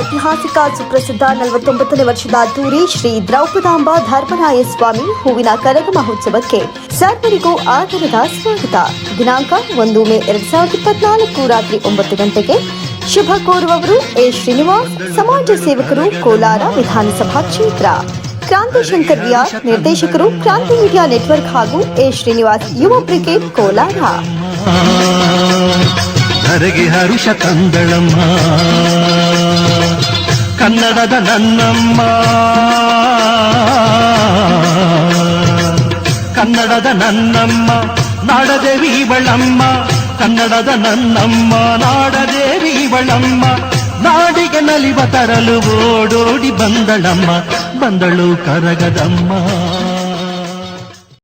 ಐತಿಹಾಸಿಕ ಸುಪ್ರಸಿದ್ಧ ನಲವತ್ತೊಂಬತ್ತನೇ ವರ್ಷದ ಅದ್ದೂರಿ ಶ್ರೀ ದ್ರೌಪದಾಂಬ ಧರ್ಮರಾಯ ಸ್ವಾಮಿ ಹೂವಿನ ಕರಗ ಮಹೋತ್ಸವಕ್ಕೆ ಸರ್ವರಿಗೂ ಆದರದ ಸ್ವಾಗತ. ದಿನಾಂಕ ಒಂದು ಮೇ ಎರಡ್ ಸಾವಿರದ ಇಪ್ಪತ್ನಾಲ್ಕು ರಾತ್ರಿ ಒಂಬತ್ತು ಗಂಟೆಗೆ ಶುಭ ಕೋರುವವರು ಎ ಶ್ರೀನಿವಾಸ್, ಸಮಾಜ ಸೇವಕರು, ಕೋಲಾರ ವಿಧಾನಸಭಾ ಕ್ಷೇತ್ರ. ಕ್ರಾಂತಿ ಶಂಕರ್ ವಿಆರ್ ನಿರ್ದೇಶಕರು, ಕ್ರಾಂತಿ ಮೀಡಿಯಾ ನೆಟ್ವರ್ಕ್ ಹಾಗೂ ಎ ಶ್ರೀನಿವಾಸ್ ಯುವ ಕ್ರಿಕೆಟ್ ಕೋಲಾರ. ಹರುಷ ತಂದಳಮ್ಮ ಕನ್ನಡದ ನನ್ನಮ್ಮ. ಕನ್ನಡದ ನನ್ನಮ್ಮ, ನಾಡದೇವಿ ಇವಳಮ್ಮ. ಕನ್ನಡದ ನನ್ನಮ್ಮ, ನಾಡದೇವಿ ಇವಳಮ್ಮ. ನಾಡಿಗೆ ನಲಿವ ತರಲು ಓಡೋಡಿ ಬಂದಳಮ್ಮ, ಬಂದಳು ಕರಗದಮ್ಮ.